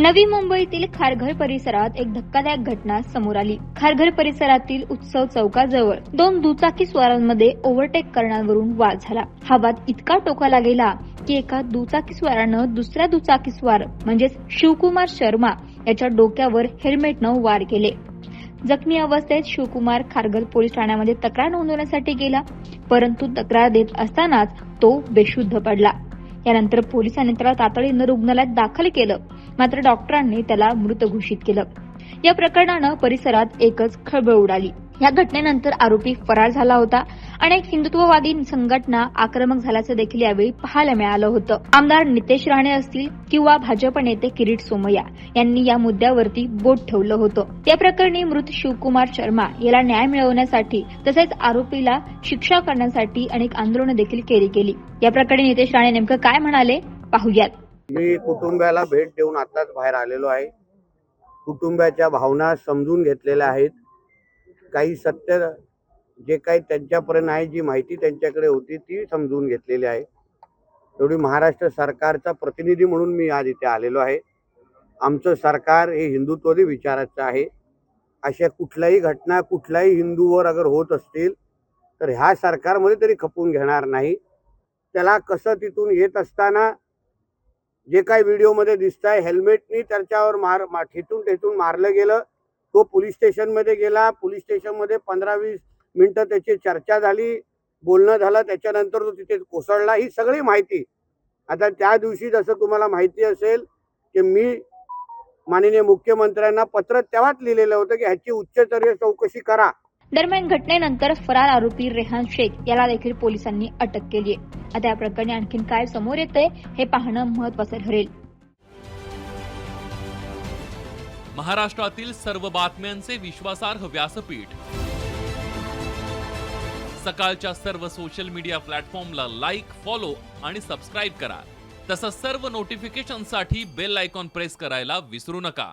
नवी मुंबईतील खारघर परिसरात एक धक्कादायक घटना समोर आली. खारघर परिसरातील उत्सव चौकाजवळ दोन दुचाकी स्वारांमध्ये ओव्हरटेक करण्यावरून वाद झाला. हा वाद इतका टोकाला गेला की एका दुचाकी स्वारानं दुसऱ्या दुचाकी स्वार म्हणजेच शिवकुमार शर्मा याच्या डोक्यावर हेल्मेटनं वार केले. जखमी अवस्थेत शिवकुमार खारघर पोलीस ठाण्यामध्ये तक्रार नोंदवण्यासाठी गेला परंतु तक्रार देत असतानाच तो बेशुद्ध पडला. यानंतर पोलिसांनी त्याला तातडीनं रुग्णालयात दाखल केलं. मात्र डॉक्टरांनी त्याला मृत घोषित केलं. या प्रकरणानं परिसरात एकच खळबळ उडाली. या घटनेनंतर आरोपी फरार झाला होता अनेक हिंदुत्ववादी संघटना आक्रमक झाल्याचं देखील यावेळी पाहायला मिळालं होतं. आमदार नितेश राणे असतील किंवा भाजप नेते किरीट सोमय्या यांनी या मुद्द्यावरती बोट ठेवलं होतं. या प्रकरणी मृत शिवकुमार शर्मा याला न्याय मिळवण्यासाठी तसेच आरोपीला शिक्षा करण्यासाठी अनेक आंदोलनं देखील केली गेली. या प्रकरणी नितेश राणे नेमकं काय म्हणाले? पाहूयात. मी कुटुंबाला भेट देऊन आताच बाहेर आलेलो आहे. कुटुंबाच्या भावना समजून घेतलेल्या आहेत. काही सत्य जे काही त्यांच्यापर्यंत आहे जी माहिती त्यांच्याकडे होती ती समजून घेतलेली आहे. एवढी महाराष्ट्र सरकारचा प्रतिनिधी म्हणून मी आज इथे आलेलो आहे. आमचं सरकार हे हिंदुत्वदी विचाराचं आहे. अशा कुठल्याही घटना कुठल्याही हिंदूवर अगर होत असतील तर ह्या सरकारमध्ये तरी खपून घेणार नाही. त्याला कसं तिथून येत असताना जे काही व्हिडिओमध्ये दिसत आहे हेल्मेटनी त्याच्यावर मार मा- ठेचून ठेचून मारलं गेलं. तो पोलीस स्टेशनमध्ये गेला. पोलीस स्टेशनमध्ये पंधरा वीस मिनटं त्याची चर्चा झाली. बोलणं झालं. त्याच्यानंतर तो तिथे कोसळला. ही सगळी माहिती. आता त्या दिवशी जसं तुम्हाला माहिती असेल की मी माननीय मुख्यमंत्र्यांना पत्र तेव्हाच लिहिलेलं होतं की ह्याची उच्चस्तरीय चौकशी करा. दरम्यान घटनेनंतर फरार आरोपी रेहान शेख याला देखील पोलिसांनी अटक केली आहे आता या प्रकरणी आणखीन काय समोर येते हे पाहणं महत्वाचं ठरेल. महाराष्ट्रातील सर्व बातम्यांचे विश्वासार्ह व्यासपीठ. सकाळच्या सर्व सोशल मीडिया प्लॅटफॉर्मला लाईक फॉलो आणि सबस्क्राईब करा. तसंच सर्व नोटिफिकेशनसाठी बेल आयकॉन प्रेस करायला विसरू नका.